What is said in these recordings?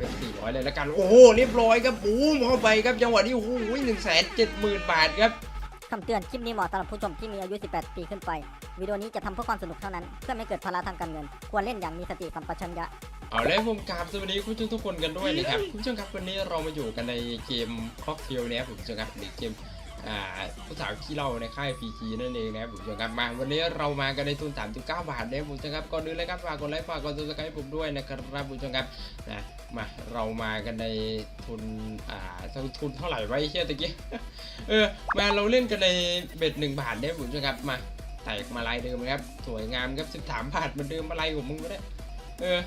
เป็นสี่ร้อยเลยแล้วกัน โอ้โหเรียบร้อยครับบูมเข้าไปครับจังหวะนี้โอ้โหหนึ่งแสนเจ็ดหมื่นบาทครับคำเตือนคลิปนี้เหมาะสำหรับผู้ชมที่มีอายุ 18 ปีขึ้นไป วิดีโอนี้จะทำเพื่อความสนุกเท่านั้น เพื่อไม่เกิดภาระทางการเงิน ควรเล่นอย่างมีสติสัมปชัญญะ เอาแล้วผมกราบสวัสดีคุณผู้ชมทุกคนกันด้วยนะครับคุณผู้ชมครับวันนี้เรามาอยู่กันในเกมคล็อกเทียวนะครับผมผู้ชมครับในเกมอ่าผู้สาวขี้เล่าในค่าย PG นั่นเองนะครับผมผู้ชมครับมาวันนี้เรามากันในทุน 39 บาทนะครับผมผู้ชมครับก่อนอื่นเลยครับฝากกดไลค์ฝากกดซับสไครต์ผมด้วยนะครับผู้ชมครับนะ มาเรามากันในทุนอ่าทุนเท่าไหร่ไว้เชี่ยตะกี้เออมาเราเล่นกันในเบ็ดหนึ่งบาทนะครับผมผู้ชมครับมาแตกมาลายเดิมนะครับสวยงามครับ13บาทเหมือนเดิมอะไรของมึงก็ได้เออ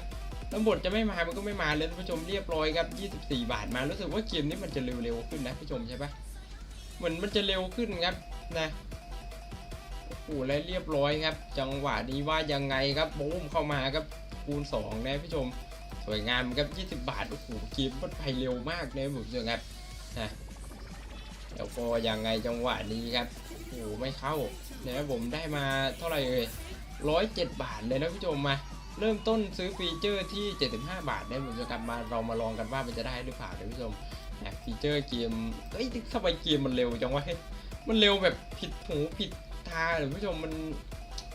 แล้วบทจะไม่มา มันก็ไม่มาเลยท่านผู้ชมเรียบร้อยครับ 24 บาทมา รู้สึกว่าเกมนี้มันจะเร็วๆขึ้นนะผู้ชมใช่ปะเหมือนมันจะเร็วขึ้นครับนะโอ้โหและเรียบร้อยครับ จังหวะนี้ว่ายังไงครับบูมเข้ามาครับคูณ2นะผู้ชม สวยงามครับ20 บาท โอ้โหเกมมันไปเร็วมากนะผมเชื่อครับนะแล้วก็ยังไงจังหวะนี้ครับ โอ้โหไม่เข้านะผมได้มาเท่าไหร่เอ่ย107บาทเลยนะผู้ชมมา เริ่มต้นซื้อฟีเจอร์ที่ 75 บาทได้ผมจะกลับมาเรามาลองกันว่ามันจะได้หรือเปล่าท่านผู้ชมนะฟีเจอร์เกมเอ้ยทำไมเกมมันเร็วจังวะมันเร็วแบบผิดหูผิดตาท่านผู้ชมมัน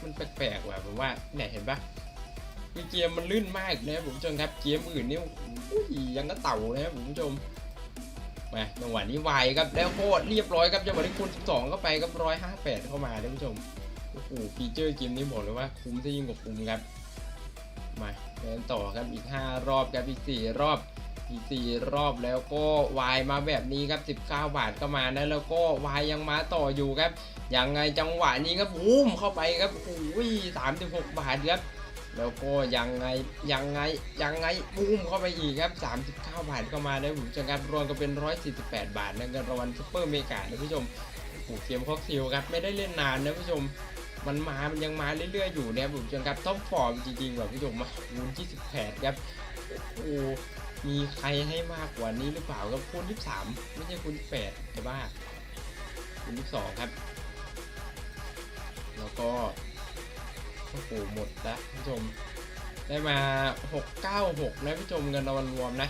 มันแปลกๆว่ะผมว่าเนี่ยเห็นปะ คือเกมมันลื่นมากนะผมผู้ชมครับเกมอื่นนี่ยยังก็เต่านะผมผู้ชมมาจังหวะนี้ไวครับแล้วโคตรเรียบร้อยครับจังหวะนี้คูณ12เข้าไปครับ158เข้ามาท่านผู้ชมโอ้โหฟีเจอร์เกมนี้บอกเลยว่าคุ้มซะยิ่งกว่าคุ้มครับมาเดินต่อครับอีก 5 รอบครับอีก 4 รอบอีก 4 รอบแล้วก็วายมาแบบนี้ครับ 19 บาทก็มานะแล้วก็วายยังมาต่ออยู่ครับยังไงจังหวะนี้ครับบูมเข้าไปครับโอ้ย36 บาทครับ แล้วก็ยังไงยังไงยังไงบูมเข้าไปอีกครับ 39 บาทก็มาได้ผมจะครับรวมกันเป็น 148 บาทนะเงินรางวัลซุปเปอร์เมกานะผู้ชมโอ้โหเกมคอกซิลครับไม่ได้เล่นนานนะผู้ชมมันมา มันยังมาเรื่อยๆอยู่นะครับผมจังครับท็อปฟอร์มจริงๆแบบผู้ชมมาคูณ28 ครับโอ้มีใครให้มากกว่านี้หรือเปล่าครับคูณ23 ไม่ใช่คูณ8จะบ้าคูณ22 ครับ แล้วก็ โอ้โหหมดแล้วผู้ชม ได้มา 696 นะผู้ชมเงินรางวัลรวมนะ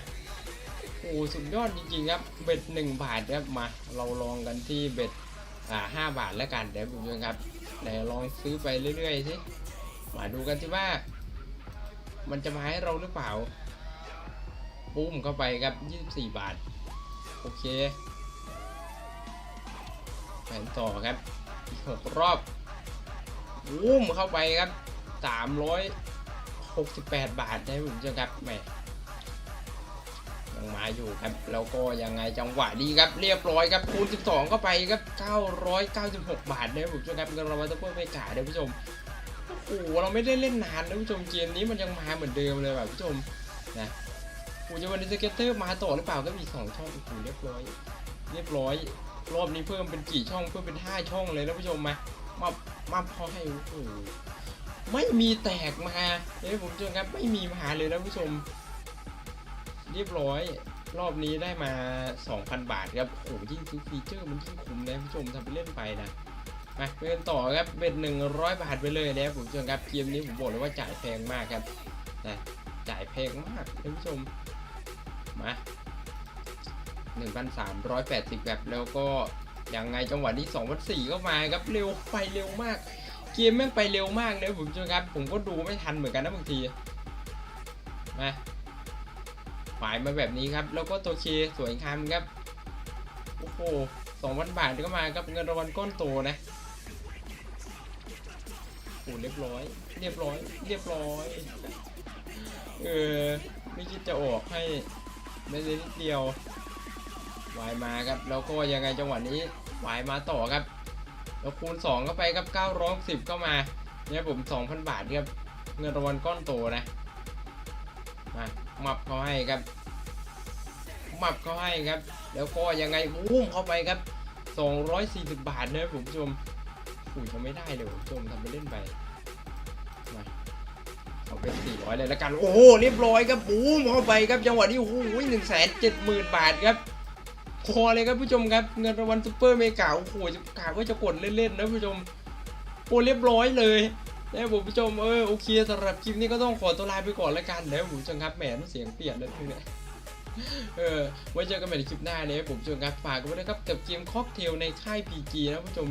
โอ้สุดยอดจริงๆครับ เบ็ด1บาทครับมา เราลองกันที่เบ็ดอ่าห้าบาทแล้วกันเดี๋ยวผมจะครับไหนลองซื้อไปเรื่อยๆสิมาดูกันสิว่า มันจะมาให้เราหรือเปล่าปุ้มเข้าไปครับ 24 บาท โอเคแผนต่อครับอีกหกรอบ ปุ้มเข้าไปครับ368บาทได้ผมจะครับแหมยังมาอยู่ครับ แล้วก็ยังไงจังหวะดีครับ เรียบร้อยครับคูณ 12 เข้าไปครับ 996 บาทนะครับผมช่วยครับเงินรางวัลเพิ่มไปกาท่านผู้ชมโอ้โหเราไม่ได้เล่นนานนะผู้ชมเกมนี้มันยังมาเหมือนเดิมเลยแบบผู้ชมนะโอ้จะวันนี้สเก็ตเตอร์มาต่อหรือเปล่าก็มี2ช่องโอ้โหเรียบร้อย เรียบร้อย รอบนี้เพิ่มเป็นกี่ช่องเพิ่มเป็น 5 ช่องเลยนะผู้ชมมามา มาพอให้โอ้โหไม่มีแตกมาเนี่ยผมเจอครับไม่มีมาเลยนะผู้ชม เรียบร้อย รอบนี้ได้มา 2,000 บาทครับโอ้โหยิ่งซื้อฟีเจอร์มันยิ่งคุ้มนะผู้ชมทำไปเล่นไปนะมาไปกันต่อครับเป็ดหน100บาทไปเลยนะครับผมผู้ชมครับเกมนี้ผมบอกเลยว่าจ่ายแพงมากครับนะจ่ายแพงมากท่านผู้ชมมา1,380แบบแล้วก็ ยังไงจังหวะนี้2,400ก็มาครับเร็วไปเร็วมาก เกมแม่งไปเร็วมากนะผมผู้ชมครับผมก็ดูไม่ทันเหมือนกันนะบางทีมาหมายมาแบบนี้ครับ แล้วก็ตัวเคสวยงามครับโอ้โหสองพันบาทก็มาครับเงินรางวัลก้อนโตนะโอ้เรียบร้อย เรียบร้อย เรียบร้อยเออไม่คิดจะออกให้ไม่ได้นิดเดียว วายมาครับ แล้วก็ยังไงจังหวะนี้วายมาต่อครับ แล้วคูณ2เข้าไปครับ910เข้ามาเนี่ยผม 2,000 บาทครับเงินรางวัลก้อนโตนะ มามับเขาให้ครับ มับเขาให้ครับ แล้วก็ยังไงวุ้มเข้าไปครับ 240 บาทนะผมผู้ชมอุ้ยทำไม่ได้เลยผมผู้ชมทำไปเล่นไป มาเอาเป็น400เลยแล้วกัน โอ้โหเรียบร้อยครับบูมเข้าไปครับจังหวะนี้โอ้โหหนึ่งแสนเจ็ดหมื่นบาทครับ คอเลยครับผู้ชมครับเงินรางวัลซุปเปอร์เมกาโอ้โหจะกาว่าจะกดเล่นๆนะผู้ชมโอ้เรียบร้อยเลยนะผมผู้ชมเออโอเคสำหรับคลิปนี้ก็ต้องขอตัวลาไปก่อนแล้วกันนะผมผู้ชมครับแหมเสียงเปลี่ยนเลยเนี่ยเออไว้เจอกันใหม่ในคลิปหน้านะครับผมผู้ชมครับฝากกันไว้นะครับกับเกมค็อกเทลในค่ายพีจีนะผู้ชม